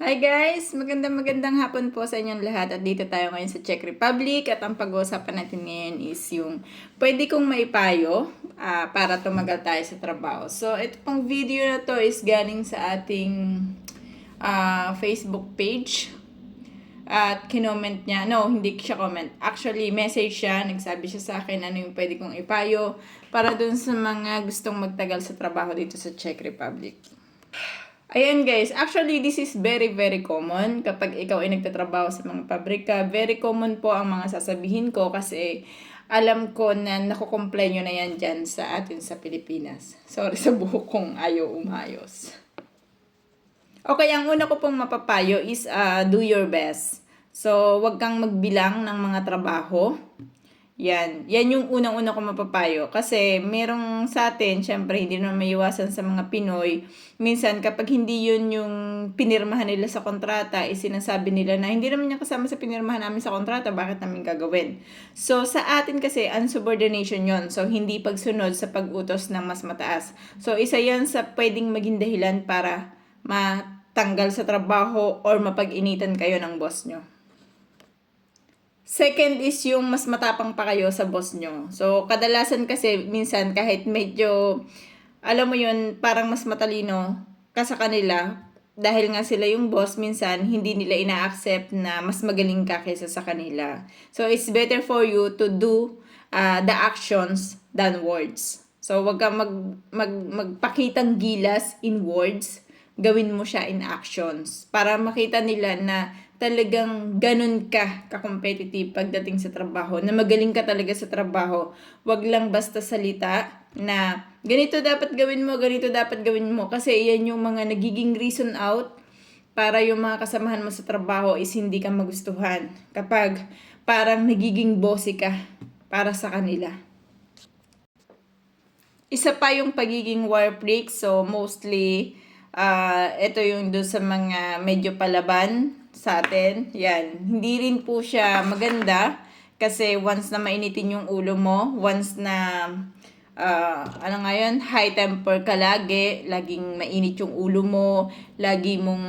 Hi guys! Magandang magandang hapon po sa inyong lahat at dito tayo ngayon sa Czech Republic at ang pag-uusapan natin ngayon is yung pwede kong maipayo ah, para tumagal tayo sa trabaho. So ito pong video na to is galing sa ating ah, Facebook page at kinoment niya, no, hindi siya comment. Actually, message siya, nagsabi siya sa akin ano yung pwede kong ipayo para dun sa mga gustong magtagal sa trabaho dito sa Czech Republic. Ayan guys, actually this is very very common kapag ikaw ay nagtatrabaho sa mga pabrika. Very common po ang mga sasabihin ko kasi alam ko na nakukomplain nyo na yan dyan sa atin sa Pilipinas. Sorry sa buhok kong ayaw umayos. Okay, ang una ko pong mapapayo is uh, do your best. So, wag kang magbilang ng mga trabaho. Yan. Yan yung unang-una ko mapapayo. Kasi merong sa atin, syempre, hindi naman maiwasan sa mga Pinoy. Minsan, kapag hindi yun yung pinirmahan nila sa kontrata, is sinasabi nila na hindi naman niya kasama sa pinirmahan namin sa kontrata, bakit namin gagawin? So, sa atin kasi, unsubordination yon So, hindi pagsunod sa pag-utos ng mas mataas. So, isa yan sa pwedeng maging dahilan para matanggal sa trabaho or mapag-initan kayo ng boss nyo. Second is yung mas matapang pa kayo sa boss nyo. So, kadalasan kasi minsan kahit medyo, alam mo yun, parang mas matalino ka sa kanila, dahil nga sila yung boss, minsan hindi nila ina-accept na mas magaling ka kaysa sa kanila. So, it's better for you to do uh, the actions than words. So, wag kang mag, mag, magpakitang gilas in words, gawin mo siya in actions para makita nila na talagang ganun ka ka-competitive pagdating sa trabaho, na magaling ka talaga sa trabaho. Wag lang basta salita na ganito dapat gawin mo, ganito dapat gawin mo. Kasi yan yung mga nagiging reason out para yung mga kasamahan mo sa trabaho is hindi ka magustuhan. Kapag parang nagiging bossy ka para sa kanila. Isa pa yung pagiging war freak. So, mostly, uh, ito yung doon sa mga medyo palaban sa atin. Yan. Hindi rin po siya maganda kasi once na mainitin yung ulo mo, once na uh, ano nga yun, high temper ka lagi, laging mainit yung ulo mo, lagi mong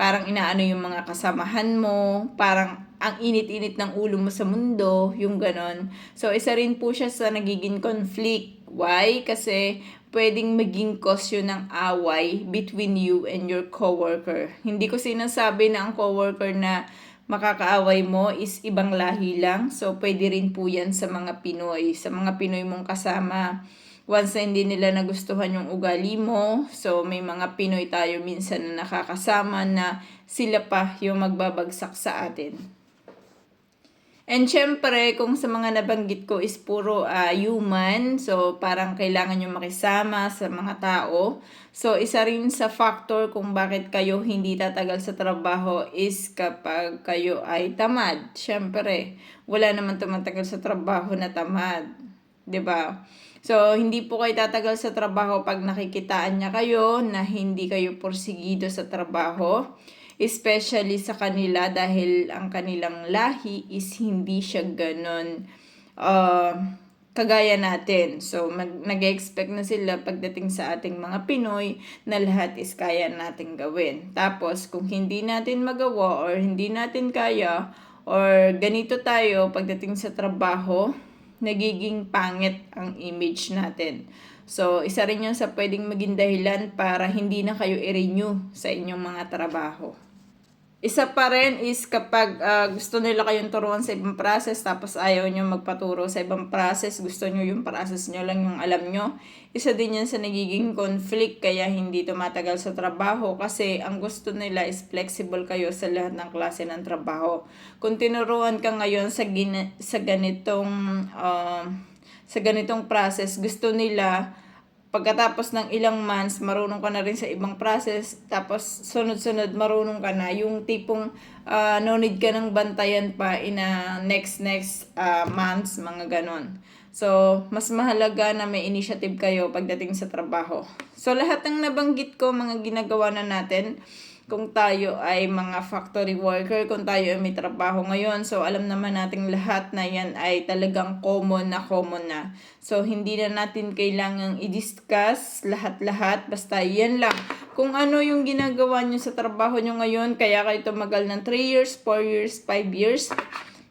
parang inaano yung mga kasamahan mo, parang ang init-init ng ulo mo sa mundo, yung ganon. So, isa rin po siya sa nagiging conflict. Why? Kasi pwedeng maging cause yun ng away between you and your coworker. Hindi ko sinasabi na ang coworker na makakaaway mo is ibang lahi lang. So, pwede rin po yan sa mga Pinoy. Sa mga Pinoy mong kasama, once na hindi nila nagustuhan yung ugali mo, so may mga Pinoy tayo minsan na nakakasama na sila pa yung magbabagsak sa atin. And syempre, kung sa mga nabanggit ko is puro uh, human, so parang kailangan nyo makisama sa mga tao. So isa rin sa factor kung bakit kayo hindi tatagal sa trabaho is kapag kayo ay tamad. Syempre, wala naman tumatagal sa trabaho na tamad. ba? So, hindi po kayo tatagal sa trabaho pag nakikitaan niya kayo na hindi kayo porsigido sa trabaho especially sa kanila dahil ang kanilang lahi is hindi siya ganun uh, kagaya natin. So, mag, nag-expect na sila pagdating sa ating mga Pinoy na lahat is kaya natin gawin. Tapos, kung hindi natin magawa or hindi natin kaya or ganito tayo pagdating sa trabaho, nagiging pangit ang image natin. So, isa rin yun sa pwedeng maging dahilan para hindi na kayo i-renew sa inyong mga trabaho. Isa pa rin is kapag uh, gusto nila kayong turuan sa ibang process tapos ayaw nyo magpaturo sa ibang process, gusto nyo yung process nyo lang yung alam nyo. Isa din yan sa nagiging conflict kaya hindi tumatagal sa trabaho kasi ang gusto nila is flexible kayo sa lahat ng klase ng trabaho. Kung tinuruan ka ngayon sa, gina, sa ganitong uh, sa ganitong process, gusto nila pagkatapos ng ilang months, marunong ka na rin sa ibang process, tapos sunod-sunod marunong ka na, yung tipong uh, no need ka ng bantayan pa in a next next uh, months, mga ganon. So, mas mahalaga na may initiative kayo pagdating sa trabaho. So, lahat ng nabanggit ko, mga ginagawa na natin, kung tayo ay mga factory worker, kung tayo ay may trabaho ngayon. So, alam naman nating lahat na yan ay talagang common na common na. So, hindi na natin kailangang i-discuss lahat-lahat. Basta yan lang. kung ano yung ginagawa nyo sa trabaho nyo ngayon, kaya kayo tumagal ng 3 years, 4 years, 5 years.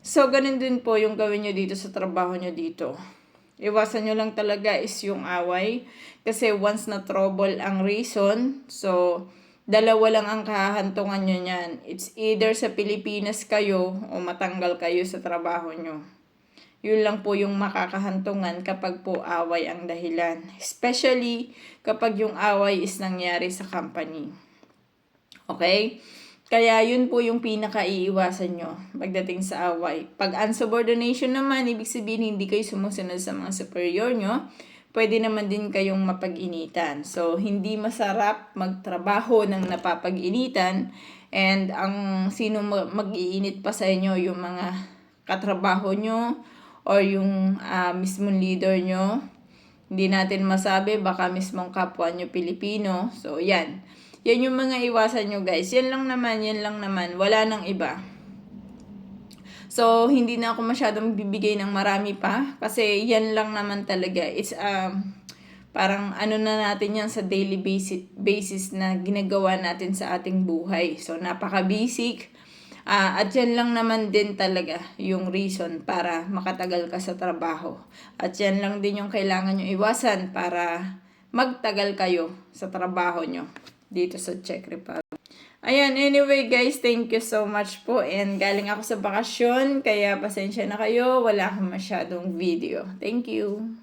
So, ganun din po yung gawin nyo dito sa trabaho nyo dito. Iwasan nyo lang talaga is yung away. Kasi once na trouble ang reason, so, dalawa lang ang kahantungan nyo niyan. It's either sa Pilipinas kayo o matanggal kayo sa trabaho nyo. Yun lang po yung makakahantungan kapag po away ang dahilan. Especially kapag yung away is nangyari sa company. Okay? Kaya yun po yung pinaka-iiwasan nyo pagdating sa away. Pag unsubordination naman, ibig sabihin hindi kayo sumusunod sa mga superior nyo, pwede naman din kayong mapag-initan. So, hindi masarap magtrabaho ng napapag-initan and ang sino mag-iinit pa sa inyo yung mga katrabaho nyo or yung ah, mismong leader nyo. Hindi natin masabi, baka mismong kapwa nyo Pilipino. So, yan. Yan yung mga iwasan nyo guys. Yan lang naman, yan lang naman. Wala nang iba. So, hindi na ako masyadong bibigay ng marami pa. Kasi yan lang naman talaga. It's um, parang ano na natin yan sa daily basis, basis na ginagawa natin sa ating buhay. So, napaka-basic. Ah, at yan lang naman din talaga yung reason para makatagal ka sa trabaho. At yan lang din yung kailangan nyo iwasan para magtagal kayo sa trabaho nyo dito sa Czech Republic. Ayan, anyway guys, thank you so much po. And galing ako sa bakasyon, kaya pasensya na kayo, wala akong masyadong video. Thank you.